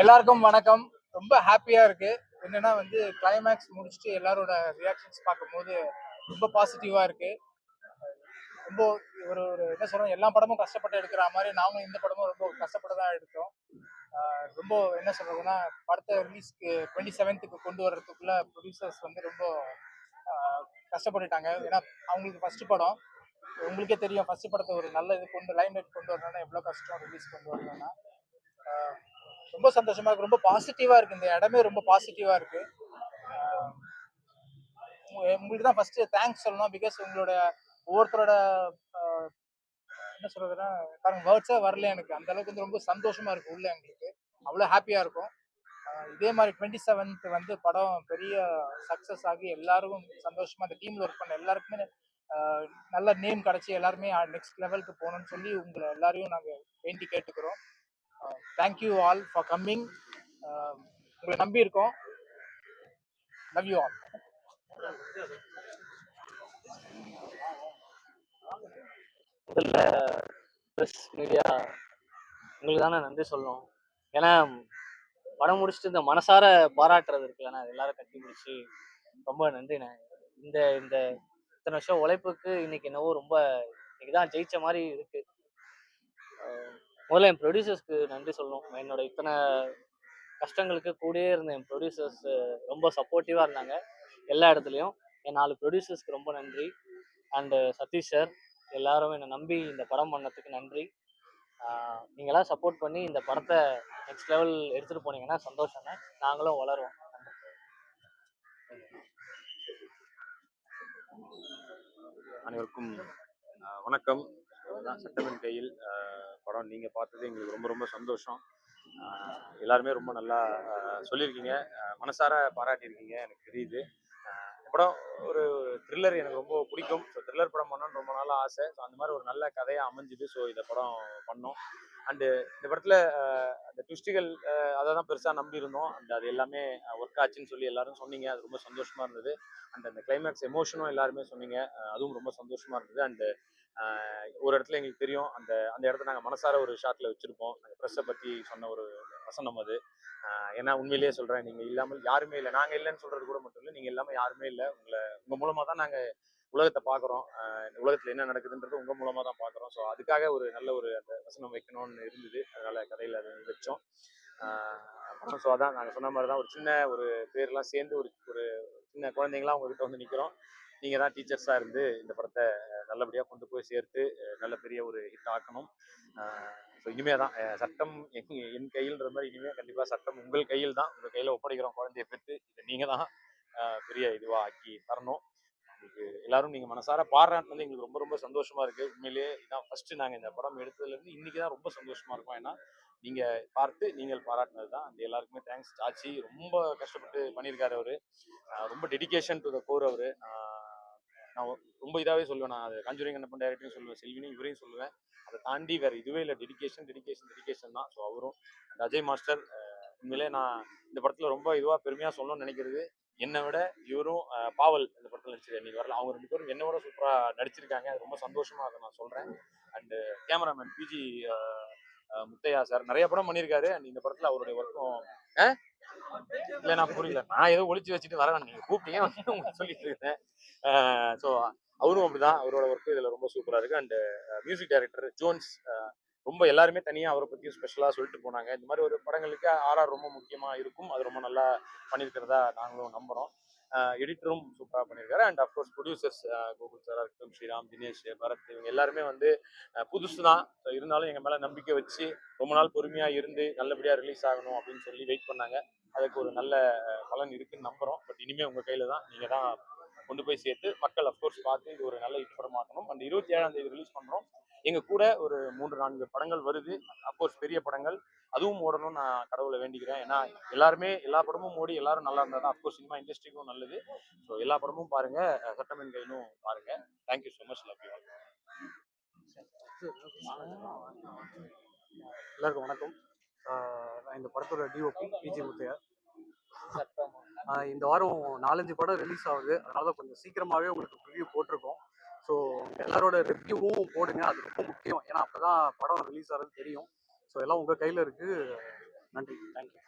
எல்லாருக்கும் வணக்கம். ரொம்ப ஹாப்பியா இருக்கு. என்னன்னா வந்து கிளைமேக்ஸ் முடிச்சுட்டு எல்லாரோட ரியாக்ஷன்ஸ் பார்க்கும்போது ரொம்ப பாசிட்டிவா இருக்கு. ரொம்ப ஒரு ஒரு என்ன சொல்றோம் எல்லா படமும் கஷ்டப்பட்டு எடுக்கிற மாதிரி நாங்களும் இந்த படமும் ரொம்ப கஷ்டப்பட்டு தான் எடுத்தோம் ரொம்ப என்ன சொல்றதுன்னா படத்தை ரிலீஸ்க்கு டுவெண்ட்டி செவன்த்துக்கு கொண்டு வர்றதுக்குள்ள ப்ரொடியூசர்ஸ் வந்து ரொம்ப கஷ்டப்பட்டுட்டாங்க. ஏன்னா அவங்களுக்கு ஃபர்ஸ்ட் படம். உங்களுக்கே தெரியும் ஃபர்ஸ்ட் படத்தை ஒரு நல்ல இது கொண்டு லைன் லைட் கொண்டு வரணும்னா எவ்வளோ கஷ்டம் ரிலீஸ் கொண்டு வரணும்னா. ரொம்ப சந்தோஷமா இருக்கு. ரொம்ப பாசிட்டிவா இருக்கு. இந்த இடமே ரொம்ப பாசிட்டிவா இருக்கு. உங்களுக்கு தான் ஃபர்ஸ்ட் தேங்க்ஸ் சொல்லணும். பிகாஸ் உங்களோட ஒவ்வொருத்தரோட என்ன சொல்றதுன்னா பாருங்க வேர்ட்ஸே வரல எனக்கு. அந்த அளவுக்கு வந்து ரொம்ப சந்தோஷமா இருக்கு உள்ள எங்களுக்கு. அவ்வளோ ஹாப்பியா இருக்கும். இதே மாதிரி டுவெண்ட்டி செவன்த் வந்து படம் பெரிய சக்ஸஸ் ஆகி எல்லாருக்கும் சந்தோஷமா அந்த டீம்ல ஒர்க் பண்ண எல்லாருக்குமே நல்ல நேம் கிடைச்சி எல்லாருமே நெக்ஸ்ட் லெவலுக்கு போகணும்னு சொல்லி உங்களை எல்லாரையும் நாங்கள் வேண்டி கேட்டுக்கிறோம். தேங்க்யூ ஆல் ஃபார் கம்மிங் உங்களை நம்பி இருக்கோம் லவ் யூ ஆல் முதல்ல ப்ரெஸ் மீடியா உங்களுக்கு தானே நன்றி சொல்லணும். ஏன்னா படம் முடிச்சுட்டு இந்த மனசார பாராட்டுறது இருக்குல்லண்ணா அது எல்லாரும் கட்டி முடிச்சு ரொம்ப நன்றிண்ணே. இந்த இந்த இத்தனை வருஷம் உழைப்புக்கு இன்னைக்கு என்னவோ ரொம்ப இன்னைக்கு தான் ஜெயிச்ச மாதிரி இருக்கு. முதல்ல என் ப்ரொடியூசர்ஸ்க்கு நன்றி சொல்லணும். என்னோட இத்தனை கஷ்டங்களுக்கு கூடயே இருந்த என் ப்ரொடியூசர்ஸ் ரொம்ப சப்போர்ட்டிவாக இருந்தாங்க. எல்லா இடத்துலையும். என் நாலு ப்ரொடியூசர்ஸ்க்கு ரொம்ப நன்றி. அண்டு சதீஷ் சார் எல்லாரும் என்னை நம்பி இந்த படம் பண்ணதுக்கு நன்றி. நீங்களாம் சப்போர்ட் பண்ணி இந்த படத்தை நெக்ஸ்ட் லெவல் எடுத்துகிட்டு போனீங்கன்னா சந்தோஷங்க. நாங்களும் வளருவோம். அனைவருக்கும் வணக்கம். அதுதான் சட்டமின் கையில் படம் நீங்கள் பார்த்தது எங்களுக்கு ரொம்ப ரொம்ப சந்தோஷம். எல்லாருமே ரொம்ப நல்லா சொல்லியிருக்கீங்க. மனசார பாராட்டியிருக்கீங்க. எனக்கு தெரியுது. படம் ஒரு த்ரில்லர் எனக்கு ரொம்ப பிடிக்கும். ஸோ த்ரில்லர் படம் பண்ணணும்னு ரொம்ப நாளாக ஆசை. ஸோ அந்த மாதிரி ஒரு நல்ல கதையாக அமைஞ்சுது. ஸோ இந்த படம் பண்ணோம். அண்டு இந்த படத்தில் அந்த ட்விஸ்டுகள் அதை தான் பெருசாக நம்பியிருந்தோம் அண்ட் அது எல்லாமே ஒர்க் ஆச்சுன்னு சொல்லி எல்லாரும் சொன்னீங்க. அது ரொம்ப சந்தோஷமாக இருந்தது. அண்ட் அந்த கிளைமேக்ஸ் எமோஷனும் எல்லாருமே சொன்னீங்க. அதுவும் ரொம்ப சந்தோஷமாக இருந்தது. அண்டு ஒரு இடத்துல எங்களுக்கு தெரியும். அந்த அந்த இடத்த நாங்கள் மனசார ஒரு ஷாட்டில் வச்சுருப்போம். நாங்கள் ப்ரெஸ்ஸை பற்றி சொன்ன ஒரு வசனம் அது ஏன்னா உண்மையிலேயே சொல்கிறேன் நீங்கள் இல்லாமல் யாருமே இல்லை. நாங்கள் இல்லைன்னு சொல்கிறது கூட மட்டும் இல்லை நீங்கள் இல்லாமல் யாருமே இல்லை. உங்களை உங்கள் மூலமாக தான் நாங்கள் உலகத்தை பார்க்குறோம். உலகத்தில் என்ன நடக்குதுன்றது உங்கள் மூலமாக தான் பார்க்குறோம். ஸோ அதுக்காக ஒரு நல்ல ஒரு அந்த வசனம் வைக்கணும்னு இருந்தது. அதனால் கதையில் அதை வச்சோம். ஸோ அதான் நாங்கள் சொன்ன மாதிரி தான் ஒரு சின்ன ஒரு பேர்லாம் சேர்ந்து ஒரு ஒரு சின்ன குழந்தைங்களாம் உங்ககிட்ட வந்து நிற்கிறோம் நீங்கள் தான் டீச்சர்ஸாக இருந்து இந்த படத்தை நல்லபடியாக கொண்டு போய் சேர்த்து நல்ல பெரிய ஒரு ஹிட் ஆக்கணும். ஸோ இனிமே தான். சட்டம் என் என் கையில்ன்ற மாதிரி இனிமேல் கண்டிப்பாக சட்டம் உங்கள் கையில் தான். உங்கள் கையில் ஒப்படைக்கிறோம் குழந்தைய பெற்று. இதை நீங்கள் தான் பெரிய இதுவாக ஆக்கி தரணும். உங்களுக்கு எல்லாரும் நீங்கள் மனசார பாராட்டினது எங்களுக்கு ரொம்ப ரொம்ப சந்தோஷமாக இருக்குது உண்மையிலேயே இதான் ஃபஸ்ட்டு நாங்கள் இந்த படம் எடுத்ததுலேருந்து இன்றைக்கி தான் ரொம்ப சந்தோஷமாக இருக்கும். ஏன்னா நீங்கள் பார்த்து நீங்கள் பாராட்டினது தான். அந்த எல்லாருக்குமே தேங்க்ஸ் ஆச்சி ரொம்ப கஷ்டப்பட்டு பண்ணியிருக்காரு அவர். ரொம்ப டெடிகேஷன் டு த கோர் அவர். நான் ரொம்ப இதாகவே சொல்லுவேன். நான் அது கஞ்சூரிங் கண்ணப்பன் டேரக்டரையும் சொல்லுவேன் செல்வினையும் இவரையும் சொல்லுவேன். அதை தாண்டி வேறு இதுவே இல்லை. டெடிகேஷன் டெடிகேஷன் டெடிகேஷன் தான். ஸோ அவரும் அந்த அஜய் மாஸ்டர் உண்மையிலே நான் இந்த படத்தில் ரொம்ப இதுவாக பெருமையாக சொல்லணும்னு நினைக்கிறது என்னை விட இவரும் பாவல் இந்த படத்தில் நடிச்சிருக்காரு இன்னைக்கு வரல. அவங்க ரெண்டு பேரும் என்னை விட சூப்பராக நடிச்சிருக்காங்க. அது ரொம்ப சந்தோஷமாக அதை நான் சொல்கிறேன் and cameraman PG Muthiah sir நிறைய படம் பண்ணியிருக்காரு. அண்ட் இந்த படத்தில் அவருடைய ஒர்க்கும் இல்லை நான் புரியல. நான் ஏதோ ஒழிச்சு வச்சுட்டு வரேன். நீங்கள் கூப்பிட்டீங்க உங்களுக்கு சொல்லிட்டு இருக்கேன். ஸோ அவரும் அப்படிதான். அவரோட ஒர்க்கு இதில் ரொம்ப சூப்பராக இருக்குது அண்டு மியூசிக் டைரக்டர் ஜோன்ஸ் ரொம்ப எல்லாருமே தனியாக அவரை பற்றியும் ஸ்பெஷலாக சொல்லிட்டு போனாங்க. இந்த மாதிரி ஒரு படங்களுக்கு ஆர்ஆர் ரொம்ப முக்கியமாக இருக்கும். அது ரொம்ப நல்லா பண்ணியிருக்கிறதா நாங்களும் நம்புகிறோம் எடிட்டரும் சூப்பராக பண்ணியிருக்காரு அண்ட் அஃப்கோர்ஸ் ப்ரொடியூசர்ஸ் கோகுல் சாராக இருக்கட்டும் ஸ்ரீராம் தினேஷ் பரத் இவங்க எல்லாருமே வந்து புதுசு தான். இருந்தாலும் எங்கள் மேலே நம்பிக்கை வச்சு ரொம்ப நாள் பொறுமையாக இருந்து நல்லபடியாக ரிலீஸ் ஆகணும் அப்படின்னு சொல்லி வெயிட் பண்ணாங்க. அதுக்கு ஒரு நல்ல பலன் இருக்குன்னு நம்புகிறோம் பட் இனிமேல் உங்கள் கையில் தான் நீங்கள் தான் கொண்டு போய் சேர்த்து மக்கள் அஃப்கோர்ஸ் பார்த்து இது ஒரு நல்ல ஹிட் ஆகணும் அந்த இருபத்தி ஏழாம் தேதி ரிலீஸ் பண்ணுறோம் எங்கள் கூட ஒரு மூன்று நான்கு படங்கள் வருது. அஃப்கோர்ஸ் பெரிய படங்கள். அதுவும் ஓடணும்னு நான் கடவுளை வேண்டிக்கிறேன். ஏன்னா எல்லாருமே எல்லா படமும் ஓடி எல்லாரும் நல்லா இருந்தால் தான் அஃப்கோர்ஸ் சினிமா இண்டஸ்ட்ரிக்கும் நல்லது. ஸோ எல்லா படமும் பாருங்க. அஹ், சட்டமென் கையிலும் பாருங்க thank you so much love you எல்லாருக்கும் வணக்கம். நான் இந்த படத்தோட டிஓபி பிஜி முத்தையா. இந்த வாரம் நாலஞ்சு படம் ரிலீஸ் ஆகுது. அதனால கொஞ்சம் சீக்கிரமாகவே உங்களுக்கு ரிவ்யூ போட்டிருக்கோம். ஸோ எல்லாரோட ரிவ்யூவும் போடுங்க. அது ரொம்ப முக்கியம். ஏன்னா அப்போ தான் படம் ரிலீஸ் ஆகிறது தெரியும். ஸோ எல்லாம் உங்கள் கையில் இருக்குது நன்றி. தேங்க்யூ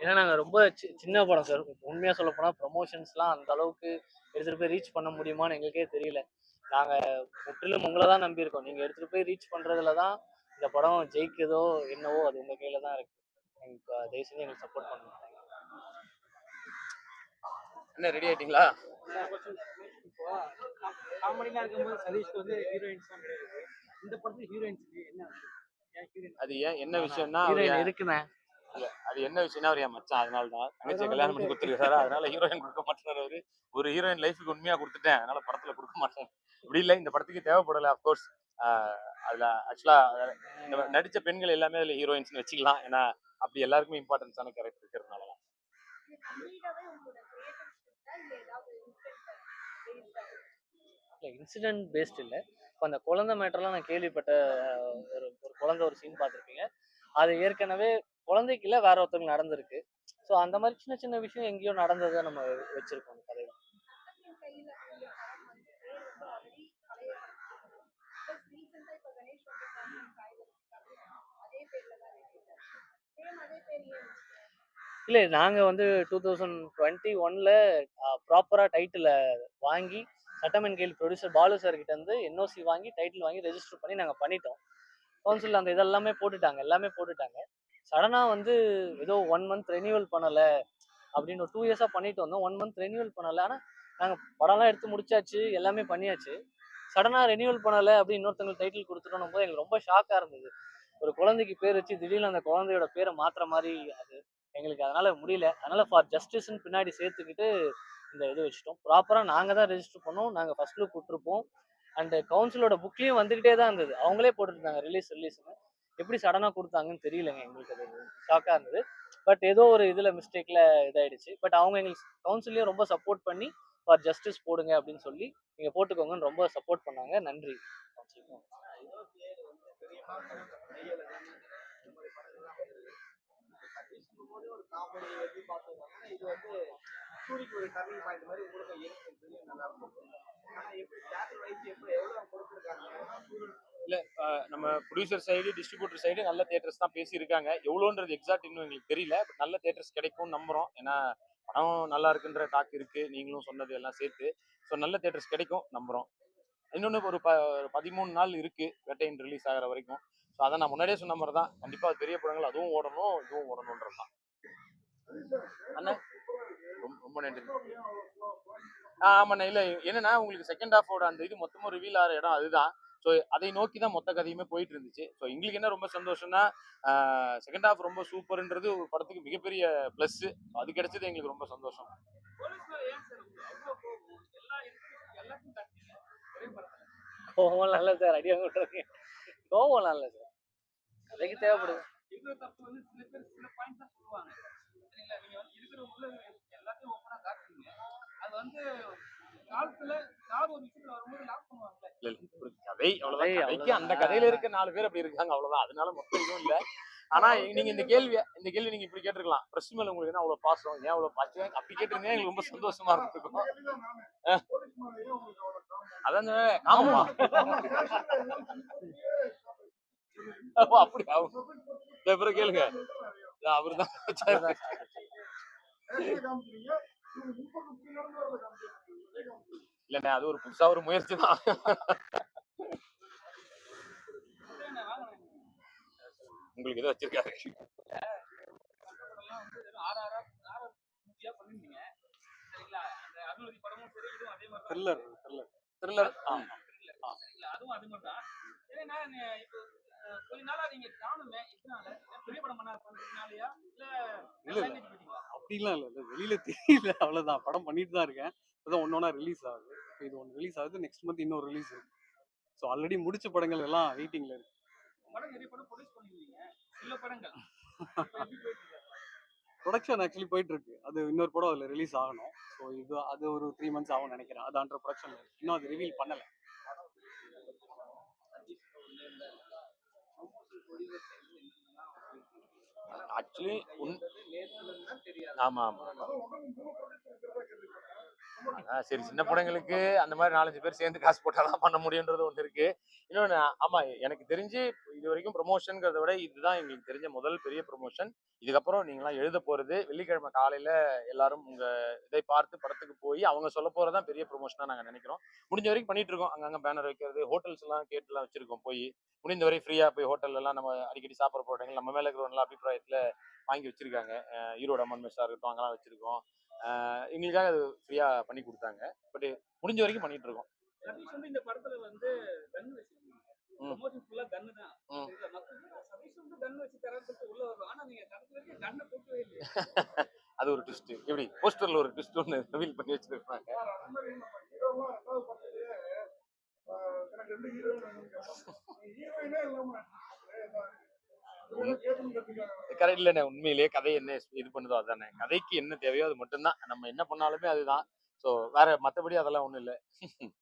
ஏன்னா நாங்கள் ரொம்ப சி- சின்ன படம் சார் உண்மையாக சொல்ல போனால் ப்ரொமோஷன்ஸ்லாம் அந்த அளவுக்கு எடுத்துகிட்டு போய் ரீச் பண்ண முடியுமான்னு எங்களுக்கே தெரியல. நாங்கள் முற்றிலும் உங்களை தான் நம்பியிருக்கோம். நீங்கள் எடுத்துகிட்டு போய் ரீச் பண்ணுறதுல தான் இந்த படம் ஜெயிக்குதோ என்னவோ அது உங்கள் கையில் தான் இருக்குது எங்களுக்கு தயவு செஞ்சு எங்களுக்கு சப்போர்ட் பண்ணுங்க. என்ன ரெடி ஆயிட்டீங்களா? இப்போ காமெடிலாம் இருக்கும்போது சதீஷ்க்கு வந்து ஹீரோயின்ஸ் தான் கிடையாது. இந்த படத்துல ஹீரோயின்ஸ்க்கு என்ன ஏன் ஹீரோயின் அது ஏன் என்ன விஷயம்னா இருக்குண்ணே. இல்ல, அது என்ன விஷயம்னா அவர் என் மச்சான்? அதனால தான் தங்கச்சியை கல்யாணம் பண்ணி கொடுத்துருக்காரு அதனால ஹீரோயின் கொடுக்க மாட்டேறாரு அவரு. ஒரு ஹீரோயின் லைஃபுக்கு உண்மையா கொடுத்துட்டேன். அதனால படத்துல கொடுக்க மாட்டேன். இப்படி இல்லை இந்த படத்துக்கு தேவைப்படல அப்கோர்ஸ் அதுல ஆக்சுவலா இந்த நடிச்ச பெண்கள் எல்லாமே அதுல ஹீரோயின்ஸ்னு வச்சுக்கலாம். ஏன்னா அப்படி எல்லாருக்குமே இம்பார்ட்டன்ஸான கேரக்டர் இருக்கிறதுனால தான். இல்லை இன்சிடென்ட் பேஸ்ட் இல்லை. இப்போ அந்த குழந்தை மேட்டர்லாம் நான் கேள்விப்பட்ட ஒரு ஒரு குழந்தை ஒரு சீன் பார்த்துருப்பீங்க. அது ஏற்கனவே குழந்தைக்கு இல்லை வேற ஒருத்தவங்க நடந்திருக்கு. ஸோ அந்த மாதிரி சின்ன சின்ன விஷயம் எங்கேயோ நடந்ததை நம்ம வச்சிருக்கோம் அந்த கதையில. இல்லை நாங்கள் வந்து டூ தௌசண்ட் டுவெண்ட்டி ஒன்ல ப்ராப்பராக டைட்டில் வாங்கி சட்டமன் கேள்வி ப்ரொடியூசர் பாலு சார் கிட்ட இருந்து என்ஓசி வாங்கி டைட்டில் வாங்கி ரெஜிஸ்டர் பண்ணி நாங்கள் பண்ணிட்டோம். கவுன்சில் அந்த இதெல்லாமே போட்டுட்டாங்க எல்லாமே போட்டுட்டாங்க. சடனாக வந்து ஏதோ ஒன் மந்த் ரெனியூவல் பண்ணலை அப்படின்னு ஒரு டூ இயர்ஸாக பண்ணிட்டு வந்தோம். ஒன் மந்த் ரெனியூவல் பண்ணலை. ஆனால் நாங்கள் படம்லாம் எடுத்து முடிச்சாச்சு எல்லாமே பண்ணியாச்சு. சடனாக ரெனியூவல் பண்ணலை அப்படின்னு இன்னொருத்தவங்களுக்கு டைட்டில் கொடுத்துட்டோம் போது எங்களுக்கு ரொம்ப ஷாக்காக இருந்தது. ஒரு குழந்தைக்கு பேர் வச்சு திடீர்னு அந்த குழந்தையோட பேரை மாற்றுற மாதிரி அது. எங்களுக்கு அதனால் முடியல. அதனால் ஃபார் ஜஸ்டிஸ்ன்னு பின்னாடி சேர்த்துக்கிட்டு இந்த இது வச்சுட்டோம். ப்ராப்பராக நாங்கள் தான் ரெஜிஸ்டர் பண்ணோம். நாங்கள் ஃபர்ஸ்ட் லுக் விட்டுருப்போம். அண்டு கவுன்சிலோட புக்லேயும் வந்துக்கிட்டே தான் இருந்தது. அவங்களே போட்டுருந்தாங்க ரிலீஸ் ரிலீஸ்னு எப்படி சடனாக கொடுத்தாங்கன்னு தெரியலங்க எங்களுக்கு அது ஷாக்காக இருந்தது. பட் ஏதோ ஒரு இதில் மிஸ்டேக்கில் இதாயிடுச்சு. பட் அவங்க எங்களுக்கு கவுன்சிலையும் ரொம்ப சப்போர்ட் பண்ணி ஃபார் ஜஸ்டிஸ் போடுங்க அப்படின்னு சொல்லி நீங்கள் போட்டுக்கோங்கன்னு ரொம்ப சப்போர்ட் பண்ணாங்க. நன்றி. இது வந்து ஸ்டூடிக்கு ஒரு டர்னிங் பாயிண்ட் மாதிரி உங்களுக்கு தெரியும் நல்லா இருக்கும். ஆனா எப்படி தேட்டர் வைஸ் எப்படி எவ்வளவு கொடுத்துருக்காங்க? இல்ல நம்ம ப்ரொடியூசர் சைடு டிஸ்ட்ரிபியூட்டர் சைடு நல்ல தேட்டர்ஸ் தான் பேசியிருக்காங்க. எவ்வளோன்றது எக்ஸாக்ட் இன்னும் எங்களுக்கு தெரியல பட் நல்ல தேட்டர்ஸ் கிடைக்கும் நம்புறோம். ஏன்னா படம் நல்லா இருக்குன்ற டாக் இருக்கு. நீங்களும் சொன்னது எல்லாம் சேர்த்து. ஸோ நல்ல தேட்டர்ஸ் கிடைக்கும் நம்புறோம். இன்னொன்று ஒரு ப பதிமூணு நாள் இருக்கு வேட்டையின் ரிலீஸ் ஆகிற வரைக்கும். ஸோ அதை நான் முன்னாடியே சொன்ன மாதிரி தான் கண்டிப்பாக பெரிய படங்கள் அதுவும் ஓடணும் இதுவும் ஓடணுன்றது தான் அண்ணா ரொம்ப ரொம்ப நன்றி. ஆ ஆமாண்ணா இல்லை. என்னன்னா உங்களுக்கு செகண்ட் ஹாஃபோட அந்த இது மொத்தமாக ரிவீல் ஆகிற இடம் அதுதான். ஸோ அதை நோக்கி தான் மொத்த கதையுமே போயிட்டு இருந்துச்சு. ஸோ எங்களுக்கு என்ன ரொம்ப சந்தோஷம்னா செகண்ட் ஹாஃப் ரொம்ப சூப்பர்ன்றது ஒரு படத்துக்கு மிகப்பெரிய ப்ளஸ் அது கிடைச்சது எங்களுக்கு ரொம்ப சந்தோஷம். கோவம்லாம் இல்லை சார் அடியாக விட்டுருங்க கோவம்லாம் இல்லை சார் கதைக்கு தேவைப்படுது. எல்லாத்தையும் ஓப்பனா காட்டுறீங்க. அது வந்து காலத்துல ஒரு விஷயத்துல வரும்போது லாக் பண்ணுவாங்கல்ல? இல்ல இல்ல ஒரு கதை அவ்வளவுதான். கதை கதைக்கு அந்த. கதையில இருக்க நாலு பேர் அப்படி இருக்காங்க அவ்வளவுதான். அதனால மொத்தம் இதுவும் இல்ல. ஆனா நீங்க இந்த கேள்வி இந்த கேள்வி நீங்க இப்படி கேட்டிருக்கலாம். பிரஸ் மேல உங்களுக்கு என்ன அவ்வளவு பாசம்? ஏன் அவ்வளவு பாசம் அப்படி கேட்டிருந்தீங்க எங்களுக்கு ரொம்ப சந்தோஷமா இருந்திருக்கும். சொன்னேன், ஆமா. அப்படி அப்புறம் கேளுங்க. அவருதான். இல்லண்ணே அது ஒரு புதுசா ஒரு முயற்சி தான். உங்களுக்கு ஏதோ வச்சிருக்காரு. த்ரில்லர் த்ரில்லர் த்ரில்லர் சரிங்களா அதுவும் அது மட்டும் தான் ஏன்னா இப்போ கொஞ்ச நாளா நீங்க காணுமே இதனால பெரிய படம் பண்ண பண்றதுனாலயா இல்ல. அப்படிலாம் இல்லை இல்லை. வெளியில தெரியல. அவ்வளோதான் படம் பண்ணிட்டு தான் இருக்கேன். ஒன்று ஒன்றா ரிலீஸ் ஆகுது. இது ஒன்று ரிலீஸ் ஆகுது. நெக்ஸ்ட் மந்த் இன்னொரு ரிலீஸ் இருக்கு. ஸோ ஆல்ரெடி முடிச்ச படங்கள் எல்லாம் வெயிட்டிங்ல இருக்கு? ப்ரொடக்ஷன் ஆக்சுவலி போயிட்டு இருக்கு? அது இன்னொரு படம் அதில் ரிலீஸ் ஆகணும். ஸோ இது அது ஒரு த்ரீ மந்த்ஸ் ஆகும்னு நினைக்கிறேன். அது அண்டர் ப்ரொடக்ஷன்ல இருக்கு. இன்னும் அது ரிவீல் பண்ணல. ஆக்சுவலி உன் ஆமா ஆமா. சரி சின்ன பிள்ளைங்களுக்கு அந்த மாதிரி நாலஞ்சு பேர் சேர்ந்து காசு போட்டாதான் பண்ண முடியுன்றது ஒன்று இருக்கு. இன்னொன்று ஆமா எனக்கு தெரிஞ்சு இது வரைக்கும் ப்ரொமோஷனுங்கிறத விட இதுதான் எங்களுக்கு தெரிஞ்ச முதல் பெரிய ப்ரொமோஷன் இதுக்கப்புறம் நீங்களாம் எழுத போறது வெள்ளிக்கிழமை காலையில எல்லாரும் உங்க இதை பார்த்து படத்துக்கு போய் அவங்க சொல்ல போறதான் பெரிய ப்ரொமோஷனா நாங்க நினைக்கிறோம். முடிஞ்ச வரைக்கும் பண்ணிட்டு இருக்கோம். அங்கங்க பேனர் வைக்கிறது ஹோட்டல்ஸ் எல்லாம் கேட்டுலாம் வச்சிருக்கோம் போய். முடிந்த வரை ஃப்ரீயா போய் ஹோட்டல் எல்லாம் நம்ம அடிக்கடி சாப்பிட போட்டங்கள் நம்ம மேல இருக்கிற நல்ல அபிப்பிராயத்துல வாங்கி வச்சிருக்காங்க. ஈரோடு அம்மன் மெஸ்ஸா இருக்கட்டும் அங்கெல்லாம் வச்சிருக்கோம். எங்களுக்காக அது ஃப்ரீயா பண்ணி கொடுத்தாங்க. பட் முடிஞ்ச வரைக்கும் பண்ணிட்டு இருக்கோம். இந்த படத்துல வந்து அது ஒரு ட்விஸ்ட் எப்படி? போஸ்டர்ல ஒரு ட்விஸ்ட் ஒன்று ரிவீல் பண்ணி வச்சிருக்காங்க எனக்கு ரெண்டு ஹீரோயினே இல்லாம கரெக்ட் இல்லைண்ணே உண்மையிலேயே கதை என்ன இது பண்ணுதோ அதானே கதைக்கு என்ன தேவையோ அது மட்டும்தான். நம்ம என்ன பண்ணாலுமே அதுதான். ஸோ வேற மற்றபடி அதெல்லாம் ஒன்றும் இல்லை.